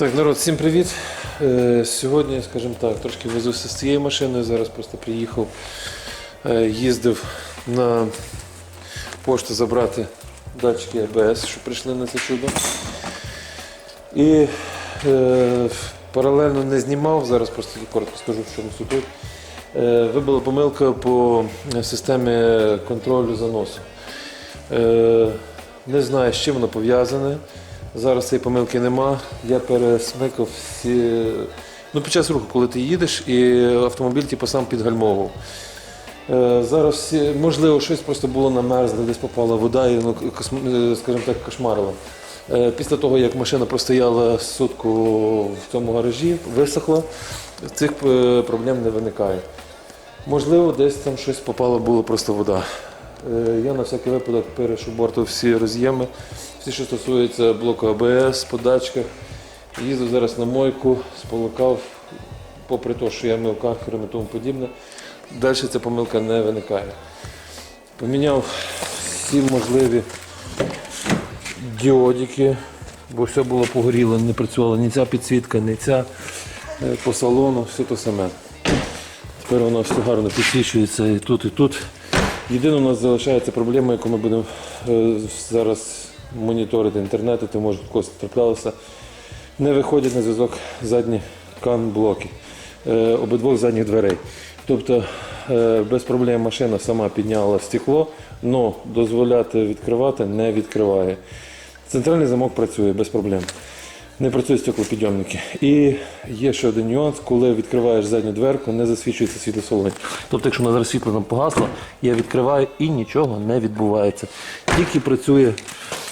Так, народ, всім привіт. Е, Сьогодні, скажімо так, трошки везуся з цією машиною. Зараз просто приїхав, е, їздив на пошту забрати датчики ABS, що прийшли на це чудо. І е, паралельно не знімав, зараз просто коротко скажу, в чому суть. Е, вибила помилка по системі контролю заносу. Е, не знаю, з чим воно пов'язане. Зараз цієї помилки нема. Я пересмикав всі. Ну, під час руху, коли ти їдеш, і автомобіль типу, сам підгальмовував. Е, Зараз можливо, щось просто було намерзло, десь попала вода і ну, е, скажімо так, кошмарило. Е, Після того, як машина простояла сутку в цьому гаражі, висохла, цих проблем не виникає. Можливо, десь там щось попало, було просто вода. Е, Я на всякий випадок перешубортив всі роз'єми, всі, що стосується блоку АБС, подачках. Їздив зараз на мойку, сполукав, попри те, що я мив кархером і тому подібне. Далі ця помилка не виникає. Поміняв всі можливі діодики, бо все було погоріло, не працювала ні ця підсвітка, ні ця Е, по салону, все те саме. Тепер воно все гарно підсвічується і тут, і тут. Єдине, у нас залишається проблема, яку ми будемо е, зараз моніторити інтернети, то може когось траплялося. Не виходять на зв'язок задні кан-блоки е, обидвох задніх дверей. Тобто е, без проблем машина сама підняла стекло, але дозволяти відкривати не відкриває. Центральний замок працює без проблем. Не працюють стеклопідйомники. І є ще один нюанс, коли відкриваєш задню дверку, не засвічується світлосолонь. Тобто, якщо вона зараз світло нам погасло, я відкриваю і нічого не відбувається. Тільки працює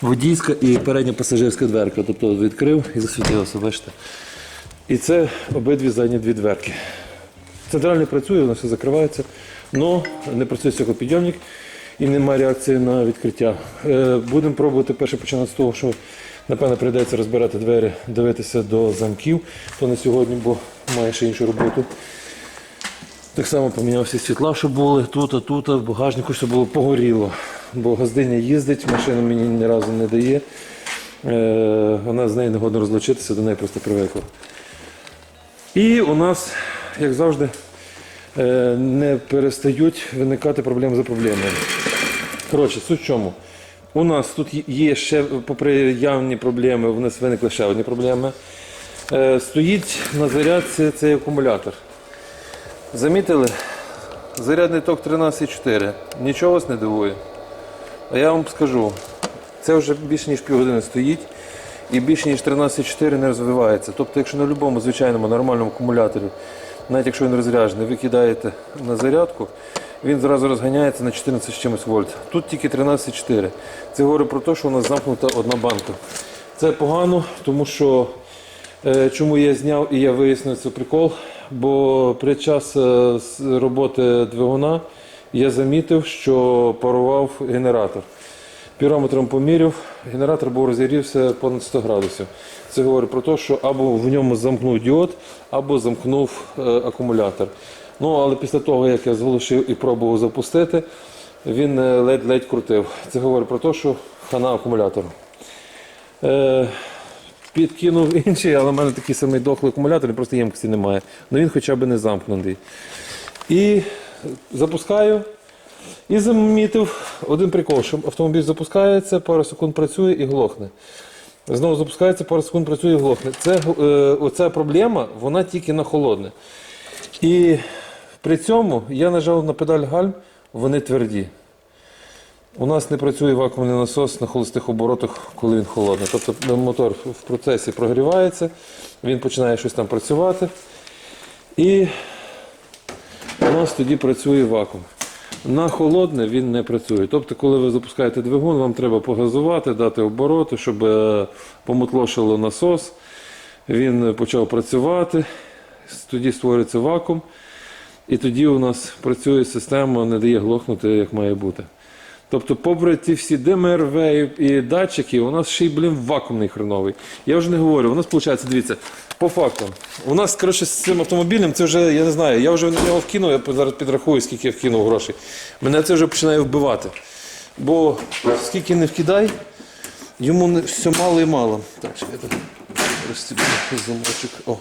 водійська і передня пасажирська дверка. Тобто відкрив і засвітилося, бачите. І це обидві задні дві дверки. Центральний працює, воно все закривається, але не працює стеклопідйомник і немає реакції на відкриття. Е, Будемо пробувати перше починати з того, що напевно прийдеться розбирати двері, дивитися до замків, то не сьогодні, бо має ще іншу роботу. Так само поміняв всі світла, що були тут, а тут, а в багажнику, все було погоріло. Бо газдиня їздить, машина мені ні разу не дає. Е, Вона з нею не годно розлучитися, до неї просто привикла. І у нас, як завжди, е, не перестають виникати проблеми за проблемою. Коротше, суть в чому. У нас тут є ще, попри явні проблеми, у нас виникли ще одні проблеми. Е, Стоїть на зарядці цей акумулятор. Замітили? Зарядний ток 13,4. Нічого вас не дивує. А я вам скажу, це вже більше ніж півгодини стоїть і більше ніж 13,4 не розвивається. Тобто, якщо на будь-якому звичайному нормальному акумуляторі, навіть якщо він розряджений, ви кидаєте на зарядку, він зразу розганяється на 14 з чимось вольт. Тут тільки 13,4. Це говорить про те, що у нас замкнута одна банка. Це погано, тому що Е, Чому я зняв і я вияснив цей прикол? Бо при час е, роботи двигуна я замітив, що парував генератор. Пірометром поміряв, генератор був розігрівся понад 100 градусів. Це говорить про те, що або в ньому замкнув діод, або замкнув е, акумулятор. Ну, але після того, як я зголошив і пробував запустити, він е, ледь-ледь крутив. Це говорить про те, що хана акумулятору. Е, підкинув інший, але в мене такий самий дохлий акумулятор, просто ємкості немає. Ну він хоча б не замкнутий. І запускаю. І замітив один прикол, що автомобіль запускається, пару секунд працює і глохне. Знову запускається, пару секунд працює і глохне. Це, е, оця проблема, вона тільки на холодне. І при цьому я нажав на педаль гальм, вони тверді. У нас не працює вакуумний насос на холостих оборотах, коли він холодний. Тобто мотор в процесі прогрівається, він починає щось там працювати. І у нас тоді працює вакуум. На холодне він не працює. Тобто, коли ви запускаєте двигун, вам треба погазувати, дати обороти, щоб е, помотлошило насос. Він почав працювати, тоді створюється вакуум. І тоді у нас працює система, не дає глохнути, як має бути. Тобто, попри ті всі ДМРВ і- датчики, у нас ще й, блін, вакуумний хреновий. Я вже не говорю, у нас виходить, дивіться, по факту. У нас, коротше, з цим автомобілем, це вже, я не знаю, я вже на нього вкинув, я зараз підрахую, скільки я вкинув грошей. Мене це вже починає вбивати. Бо скільки не вкидай, йому все мало і мало. Так, чекайте. Розстібну замочок. О.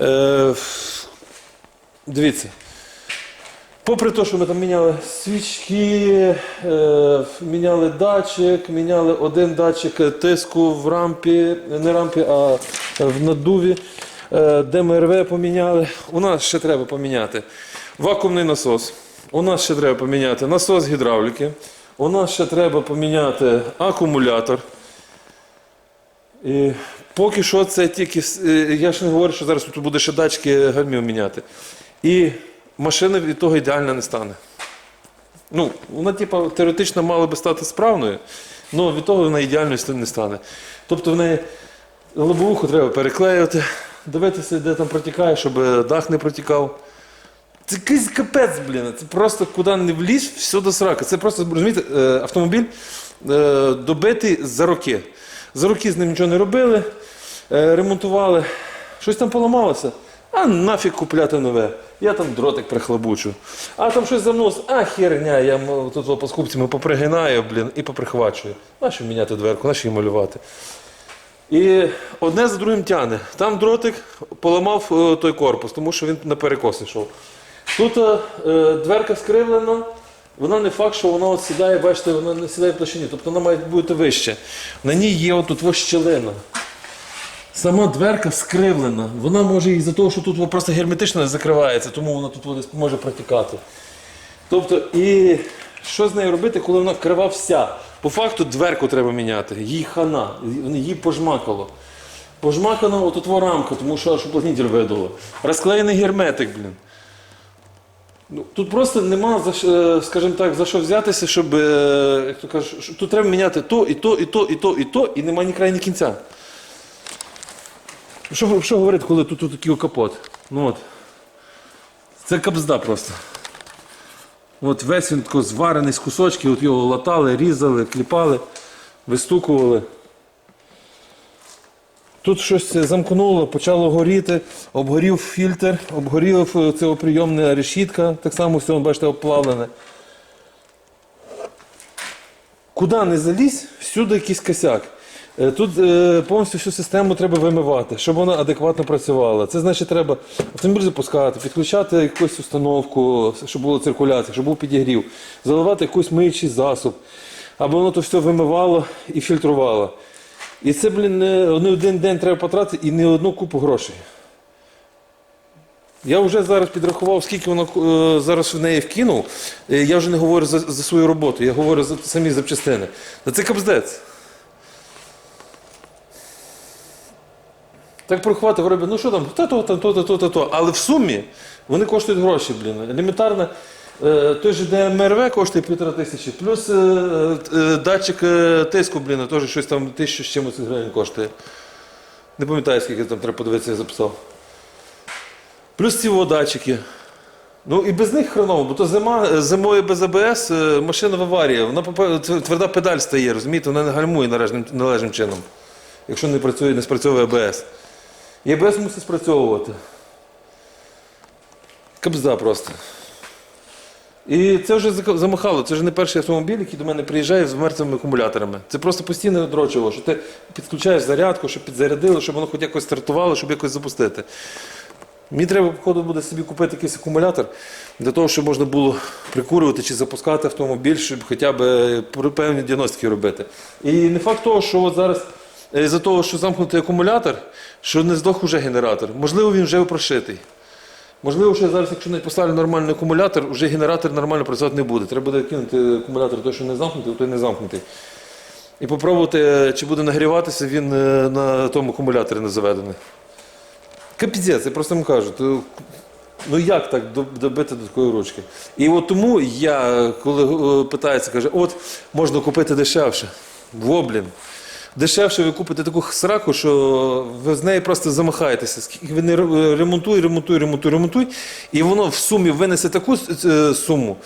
Е, дивіться. Попри те, що ми там міняли свічки, е, міняли датчик, міняли один датчик тиску в рампі, не рампі, а в наддуві, е, ДМРВ поміняли. У нас ще треба поміняти вакуумний насос. У нас ще треба поміняти насос гідравліки. У нас ще треба поміняти акумулятор. І поки що це тільки. е, Я ж не говорю, що зараз тут буде ще датчики гальмів міняти. І машина від того ідеально не стане. Ну, вона, типу, теоретично мала би стати справною, але від того вона ідеальною не стане. Тобто в неї лобовуху треба переклеювати, дивитися, де там протікає, щоб дах не протікав. Це якийсь капець, блін. Це просто куди не влізь, все до срака. Це просто, розумієте, е, автомобіль е, добитий за роки. За роки з ним нічого не робили, е, ремонтували. Щось там поламалося. А нафіг купляти нове. Я там дротик прихлобучу. А там щось замнос, а херня, я тут по скупцями попригинаю, блін, і поприхвачую. Нащо міняти дверку, нащо її малювати? І одне за другим тяне. Там дротик поламав е, той корпус, тому що він на перекос йшов. Тут е, е, дверка скривлена, вона не факт, що вона от сідає, бачите, вона не сідає в площині, тобто вона має бути вище. На ній є отут ось щелина. Сама дверка скривлена. Вона може із-за того, що тут просто герметично не закривається, тому вона тут може протікати. Тобто, і що з нею робити, коли вона крива вся? По факту дверку треба міняти, їй хана, її пожмакало. Пожмакано отут во рамка, тому що аж уплотнитель видало. Розклеєний герметик, блін. Ну, тут просто нема за е, скажімо так, за що взятися, щоб, е, як то що тут треба міняти то, і то, і то, і то, і то, і нема ні краю, ні кінця. Що, що говорити, коли тут, тут такий капот? Ну от. Це капзда просто. От весь він тако зварений з кусочків, от його латали, різали, кліпали, вистукували. Тут щось замкнуло, почало горіти, обгорів фільтр, обгорів е, прийомна решітка, так само все, бачите, обплавлене. Куди не залізь, всюди якийсь косяк. Е, Тут е, повністю всю систему треба вимивати, щоб вона адекватно працювала. Це значить, треба автомобіль запускати, підключати якусь установку, щоб була циркуляція, щоб був підігрів, заливати якийсь миючий засоб, аби воно то все вимивало і фільтрувало. І це, блін, не, один день треба потратити і не одну купу грошей. Я вже зараз підрахував, скільки воно е, зараз в неї вкинув. Е, Я вже не говорю за, за свою роботу, я говорю за самі запчастини. Це капздець. Так порахувати говорю, ну що там, та то, та то. Але в сумі вони коштують гроші, блін. Елементарно, е, той же ДМРВ коштує півтора тисячі, плюс е, е, датчик тиску, блін, теж щось там тисячу з чимось гривень коштує. Не пам'ятаю, скільки там треба подивитися, я записав. Плюс ці датчики. Ну і без них хреново, бо то зима, зимою без АБС е, машина в аварії, вона тверда педаль стає, розумієте, вона не гальмує належним, належним чином, якщо не працює, не спрацьовує АБС. І АБС мусить спрацьовувати. Кабзда просто. І це вже замахало, це вже не перший автомобіль, який до мене приїжджає з мертвими акумуляторами. Це просто постійне одрочило, що ти підключаєш зарядку, щоб підзарядило, щоб воно хоч якось стартувало, щоб якось запустити. Мені треба, походу, буде собі купити якийсь акумулятор для того, щоб можна було прикурювати чи запускати автомобіль, щоб хоча б е, певні діагностики робити. І не факт того, що от зараз з-за того, що замкнутий акумулятор, що не здох уже генератор. Можливо, він вже прошитий. Можливо, що зараз, якщо не поставлю нормальний акумулятор, вже генератор нормально працювати не буде. Треба буде кинути акумулятор, той, що не замкнутий, той не замкнутий. І попробувати, е, чи буде нагріватися він е, на тому акумуляторі не заведений. Капіздець, я просто вам кажу. То, ну як так добити до такої ручки? І от тому я, коли е, питається, каже, от можна купити дешевше. Во, блін. Дешевше ви купите таку сраку, що ви з неї просто замахаєтеся. Скільки ви не ре- ремонтуй, ремонтуй, ремонтуй, ремонтуй, і воно в сумі винесе таку е, суму,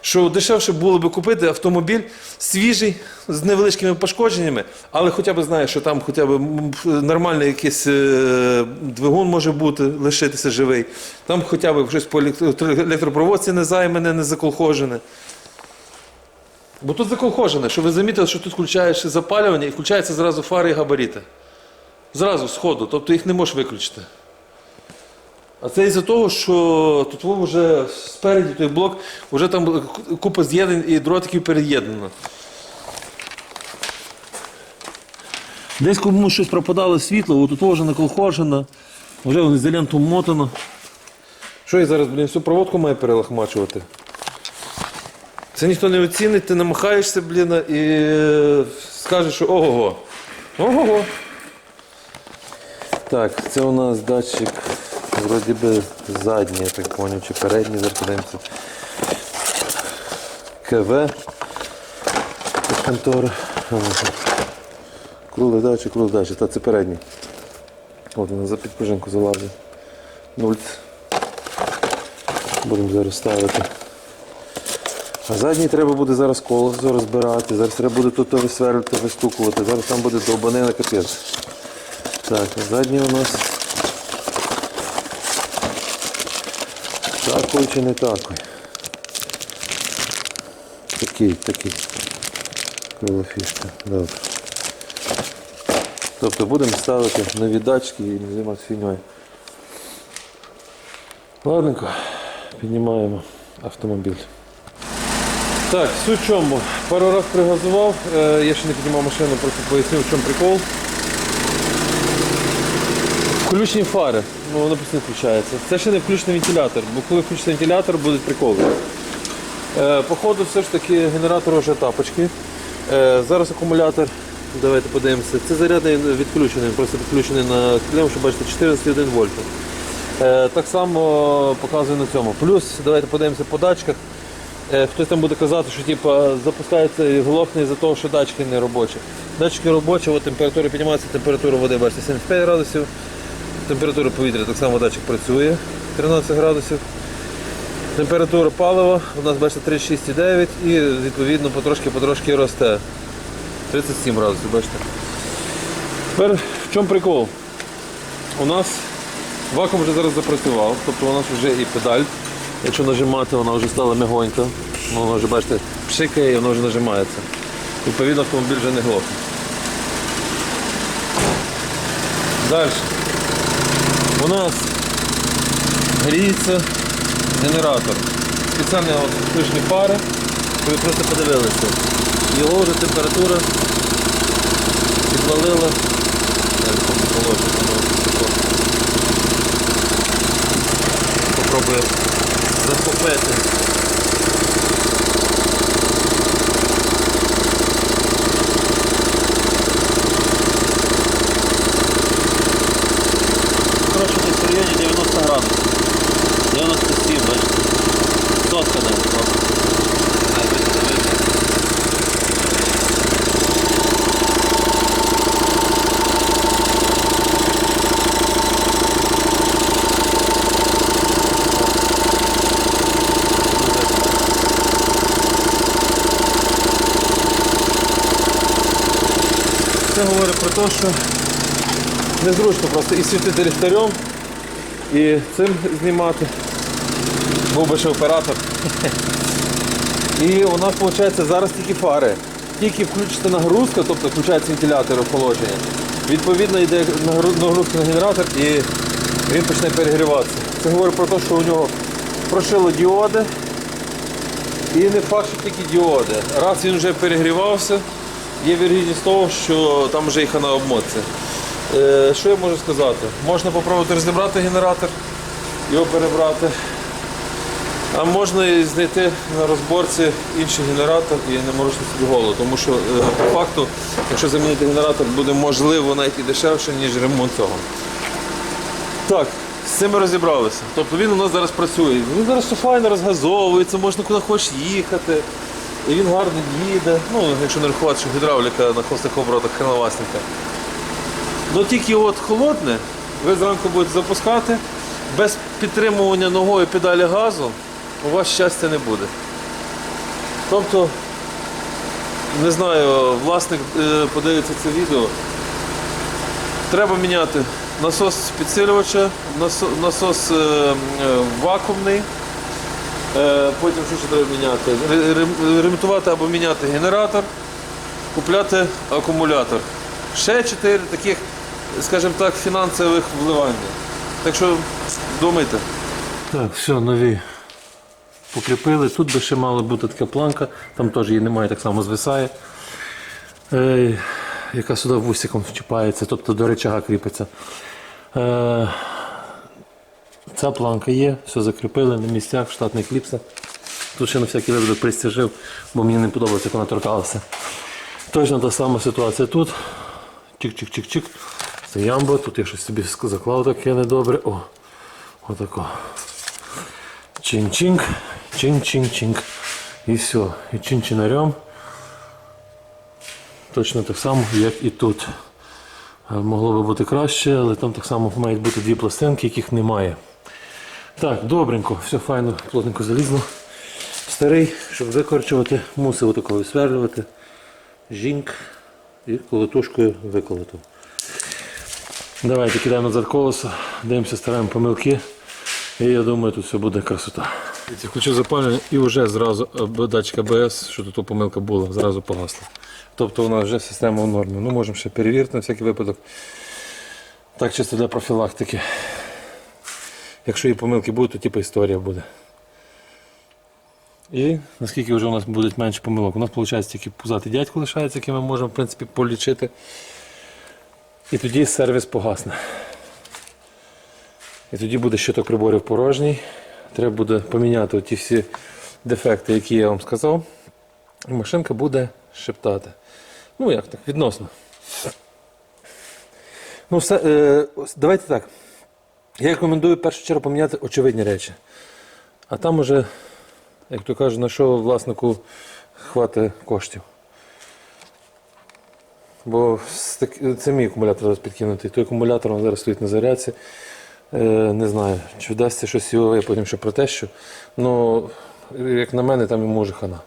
що дешевше було би купити автомобіль свіжий, з невеличкими пошкодженнями, але хоча б знаєш, що там хоча б нормальний якийсь е, двигун може бути, лишитися живий. Там хоча б щось по електропроводці не займане, не заколхожене. Бо тут заколхожене, що ви замітили, що тут включаєш запалювання і включаються зразу фари і габаріти. Зразу, з ходу, тобто їх не можеш виключити. А це із-за того, що тут вже спереді той блок, вже там купа з'єднань і дротиків переєднано. Десь комусь щось пропадало світло, тут вже наколхожено, вже воно ізолентом мотано. Що я зараз, блін, всю проводку маю перелахмачувати? Це ніхто не оцінить, ти намахаєшся, блін, і скажеш, що ого-го. Ого-го. Так, це у нас датчик, вроді би задній, я так поняв, чи передній, зараз. КВ. Контора. Ага. Круглий датчик, круглий датчик, та це передній. От він за підпружинку залазить. Нульц. Будемо зараз ставити. А задній треба буде зараз колесо розбирати, зараз треба буде тут висверлювати, вистукувати, зараз там буде довбанина капець. Так, задній у нас такий чи не такий? Такий, такий. Крила фішка. Добре. Тобто будемо ставити нові датчики і не займатися фігньою. Ладненько, піднімаємо автомобіль. Так, суть в чому. Пару раз пригазував, е, я ще не піднімав машину, просто пояснив, в чому прикол. Включені фари, ну воно постійно включається. Це ще не включений вентилятор, бо коли включений вентилятор, будуть приколи. Е, походу, все ж таки генератор вже тапочки. Е, зараз акумулятор, давайте подивимося. Це зарядний відключений, просто підключений на клем, що бачите, 14,1 вольта. Е, так само показує на цьому. Плюс, давайте подивимося по датчиках. Е, Хтось там буде казати, що типу, запускається глохне із-за того, що датчики не робочі. Датчики робочі, от температура піднімається, температура води, бачите, 75 градусів. Температура повітря так само датчик працює 13 градусів. Температура палива у нас бачите 36,9 і відповідно потрошки-потрошки росте. 37 градусів, бачите. Тепер в чому прикол? У нас вакуум вже зараз запрацював, тобто у нас вже і педаль. Якщо нажимати, вона вже стала мягонька. Ну, Вона вже, бачите, пшикає і вона вже нажимається. Відповідно, автомобіль вже не глохне. Далі. У нас гріється генератор. Спеціальні включені фари. Ви просто подивилися. Його вже температура підвалила. Зараз положу, Попробую захопити. Коротше, десь в районі 90 градусів. 97, бачите. Сотка навіть. о. Ай, видно, видно. Це говорить про те, що незручно просто і світити ліхтарем, і цим знімати. Був би ще оператор. І у нас виходить зараз тільки фари. Тільки включиться нагрузка, тобто включається вентилятор охолодження. Відповідно йде нагрузка на генератор і він почне перегріватися. Це говорить про те, що у нього прошило діоди. І не факт, що тільки діоди. Раз він вже перегрівався, є вірогідність того, що там вже їх на обмотці. Е, що я можу сказати? Можна спробувати розібрати генератор, його перебрати. А можна і знайти на розборці інший генератор і не морочити собі голову. Тому що е, по факту, якщо замінити генератор, буде можливо навіть і дешевше, ніж ремонт цього. Так, з цим ми розібралися. Тобто він у нас зараз працює. Він зараз все файно розгазовується, можна куди хочеш їхати. І він гарно їде. Ну, якщо не рахувати, що гідравліка на холостих оборотах хреновасника. Ну тільки от холодне, ви зранку будете запускати, без підтримування ногою педалі газу у вас щастя не буде. Тобто, не знаю, власник е, подивиться це відео. Треба міняти насос підсилювача, насос, е, е, вакуумний. Е, Потім що ще треба міняти? Ремонтувати або міняти генератор, купляти акумулятор. Ще чотири таких скажімо так, фінансових вливань. Так що думайте. Так, все, нові покріпили. Тут би ще мала бути така планка, там теж її немає, так само звисає. Е, яка сюди вусиком вчіпається, тобто до речага кріпиться. Е, ця планка є, все закріпили на місцях, штатний кліпса. Тут ще на всякий випадок пристяжив, бо мені не подобається, як вона торкалася. Точно та сама ситуація тут. Чик-чик-чик-чик. Це ямба, тут я щось собі заклав таке недобре. О, отако. Чин-чинг, чин-чин-чинг. І все. І чин-чинарем. Точно так само, як і тут. Е, Могло би бути краще, але там так само мають бути дві пластинки, яких немає. Так, добренько, все файно, плотненько залізло. Старий, щоб викорчувати, мусив отако висверлювати. Жінк і колотушкою виколотив. Давайте кидаємо назад колесо, дивимося, стараємо помилки. І я думаю, тут все буде красота. Включив запалювання і вже зразу е, датчик АБС, що тут помилка була, зразу погасла. Тобто у нас вже система в нормі. Ну, можемо ще перевірити на всякий випадок. Так, чисто для профілактики. Якщо і помилки будуть, то типу історія буде. І наскільки вже у нас буде менше помилок. У нас виходить тільки пузатий дядько лишається, який ми можемо в принципі, полічити. І тоді сервіс погасне. І тоді буде щиток приборів порожній. Треба буде поміняти ті всі дефекти, які я вам сказав. І машинка буде шептати. Ну як так, відносно. Ну, все, е, давайте так. Я рекомендую в першу чергу поміняти очевидні речі. А там уже, як то кажуть, на що власнику хватить коштів. Бо це мій акумулятор зараз підкинутий. Той акумулятор він зараз стоїть на зарядці. Е, не знаю, чи вдасться щось його, я потім ще протещу. Ну, як на мене, там йому вже хана.